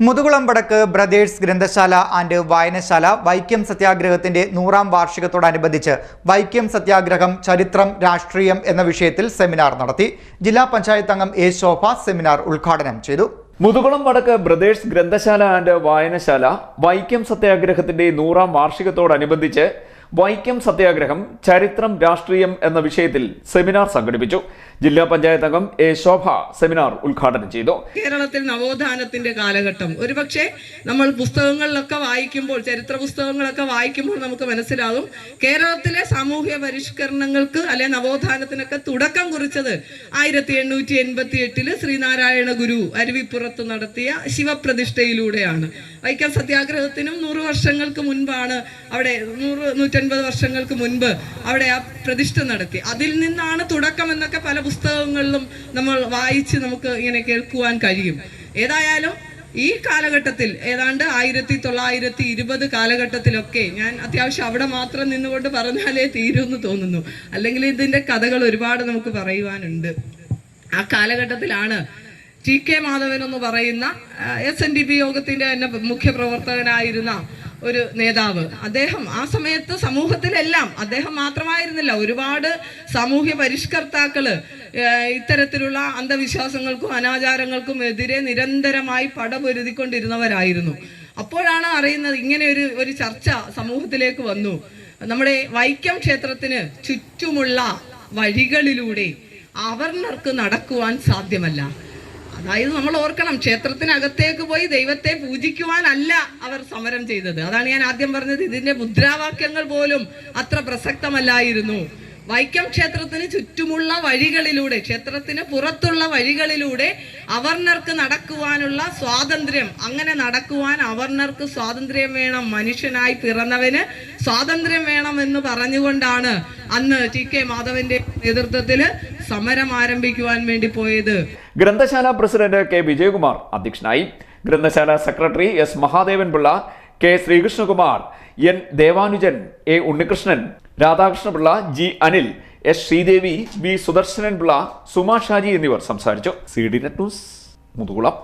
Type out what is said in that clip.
മുതുകുളം വടക്ക് ബ്രദേഴ്സ് ഗ്രന്ഥശാല ആൻഡ് വായനശാല വൈക്കം സത്യാഗ്രഹത്തിന്റെ നൂറാം വാർഷികത്തോടനുബന്ധിച്ച് വൈക്കം സത്യാഗ്രഹം ചരിത്രം രാഷ്ട്രീയം എന്ന വിഷയത്തിൽ സെമിനാർ നടത്തി. ജില്ലാ പഞ്ചായത്ത് അംഗം എ ശോഭ സെമിനാർ ഉദ്ഘാടനം ചെയ്തു. മുതുകുളം വടക്ക് ബ്രദേഴ്സ് ഗ്രന്ഥശാല ആൻഡ് വായനശാല വൈക്കം സത്യാഗ്രഹത്തിന്റെ നൂറാം വാർഷികത്തോടനുബന്ധിച്ച് വൈക്കം സത്യാഗ്രഹം ചരിത്രം രാഷ്ട്രീയം എന്ന വിഷയത്തിൽ സെമിനാർ സംഘടിപ്പിച്ചു. ജില്ലാ പഞ്ചായത്ത് അംഗം എ ശോഭ സെമിനാർ ഉദ്ഘാടനം ചെയ്തു. കേരളത്തിൽ നവോത്ഥാനത്തിന്റെ കാലഘട്ടം. ഒരുപക്ഷെ നമ്മൾ പുസ്തകങ്ങളിലൊക്കെ വായിക്കുമ്പോൾ ചരിത്ര പുസ്തകങ്ങളൊക്കെ വായിക്കുമ്പോൾ നമുക്ക് മനസ്സിലാകും കേരളത്തിലെ സാമൂഹ്യ പരിഷ്കരണങ്ങൾക്ക് അല്ലെ നവോത്ഥാനത്തിനൊക്കെ തുടക്കം കുറിച്ചത് ആയിരത്തി എണ്ണൂറ്റി എൺപത്തി എട്ടിൽ ശ്രീനാരായണ ഗുരു അരുവിപ്പുറത്ത് നടത്തിയ ശിവപ്രതിഷ്ഠയിലൂടെയാണ്. വൈക്കം സത്യാഗ്രഹത്തിനും നൂറ് വർഷങ്ങൾക്ക് മുൻപാണ് അവിടെ നൂറ് നൂറ്റൻപത് വർഷങ്ങൾക്ക് മുൻപ് അവിടെ ആ പ്രതിഷ്ഠ നടത്തി. അതിൽ നിന്നാണ് തുടക്കം എന്നൊക്കെ പല പുസ്തകങ്ങളിലും നമ്മൾ വായിച്ച് നമുക്ക് ഇങ്ങനെ കേൾക്കുവാൻ കഴിയും. ഏതായാലും ഈ കാലഘട്ടത്തിൽ ഏതാണ്ട് ആയിരത്തി തൊള്ളായിരത്തി ഇരുപത് കാലഘട്ടത്തിലൊക്കെ ഞാൻ അത്യാവശ്യം അവിടെ മാത്രം നിന്നുകൊണ്ട് പറഞ്ഞാലേ തീരുമെന്ന് തോന്നുന്നു. അല്ലെങ്കിൽ ഇതിന്റെ കഥകൾ ഒരുപാട് നമുക്ക് പറയുവാനുണ്ട്. ആ കാലഘട്ടത്തിലാണ് ടി കെ മാധവൻ എന്ന് പറയുന്ന എസ് എൻ ഡി പി യോഗത്തിന്റെ തന്നെ മുഖ്യപ്രവർത്തകനായിരുന്ന ഒരു നേതാവ്. അദ്ദേഹം ആ സമയത്ത് സമൂഹത്തിലെല്ലാം അദ്ദേഹം മാത്രമായിരുന്നില്ല. ഒരുപാട് സാമൂഹ്യ പരിഷ്കർത്താക്കൾ ഇത്തരത്തിലുള്ള അന്ധവിശ്വാസങ്ങൾക്കും അനാചാരങ്ങൾക്കും എതിരെ നിരന്തരമായി പടപൊരുതിക്കൊണ്ടിരുന്നവരായിരുന്നു. അപ്പോഴാണ് അറിയുന്നത് ഇങ്ങനെ ഒരു ഒരു ചർച്ച സമൂഹത്തിലേക്ക് വന്നു. നമ്മുടെ വൈക്കം ക്ഷേത്രത്തിന് ചുറ്റുമുള്ള വഴികളിലൂടെ അവർണർക്ക് നടക്കുവാൻ സാധ്യമല്ല. അതായത് നമ്മൾ ഓർക്കണം ക്ഷേത്രത്തിനകത്തേക്ക് പോയി ദൈവത്തെ പൂജിക്കുവാനല്ല അവർ സമരം ചെയ്തത്. അതാണ് ഞാൻ ആദ്യം പറഞ്ഞത്. ഇതിന്റെ മുദ്രാവാക്യങ്ങൾ പോലും അത്ര പ്രസക്തമല്ലായിരുന്നു. വൈക്കം ക്ഷേത്രത്തിന് ചുറ്റുമുള്ള വഴികളിലൂടെ ക്ഷേത്രത്തിന് പുറത്തുള്ള വഴികളിലൂടെ അവർണർക്ക് നടക്കുവാനുള്ള സ്വാതന്ത്ര്യം. അങ്ങനെ നടക്കുവാൻ അവർണർക്ക് സ്വാതന്ത്ര്യം വേണം. മനുഷ്യനായി പിറന്നവന് സ്വാതന്ത്ര്യം വേണം എന്ന് പറഞ്ഞുകൊണ്ടാണ് അന്ന് ടി കെ മാധവന്റെ നേതൃത്വത്തിൽ സമരം ആരംഭിക്കുവാൻ വേണ്ടി പോയത്. ഗ്രന്ഥശാല പ്രസിഡന്റ് കെ വിജയകുമാർ അധ്യക്ഷനായി. ഗ്രന്ഥശാല secretary S Mahadevan Pillai K Sreekrishnakumar N Devanujan A Unnikrishnan Radhakrishnapillai G Anil S Sreedevi B Sudarsanan Pillai Suma Shaji എന്നിവർ സംസാരിച്ചു. C D net news Muthukulam.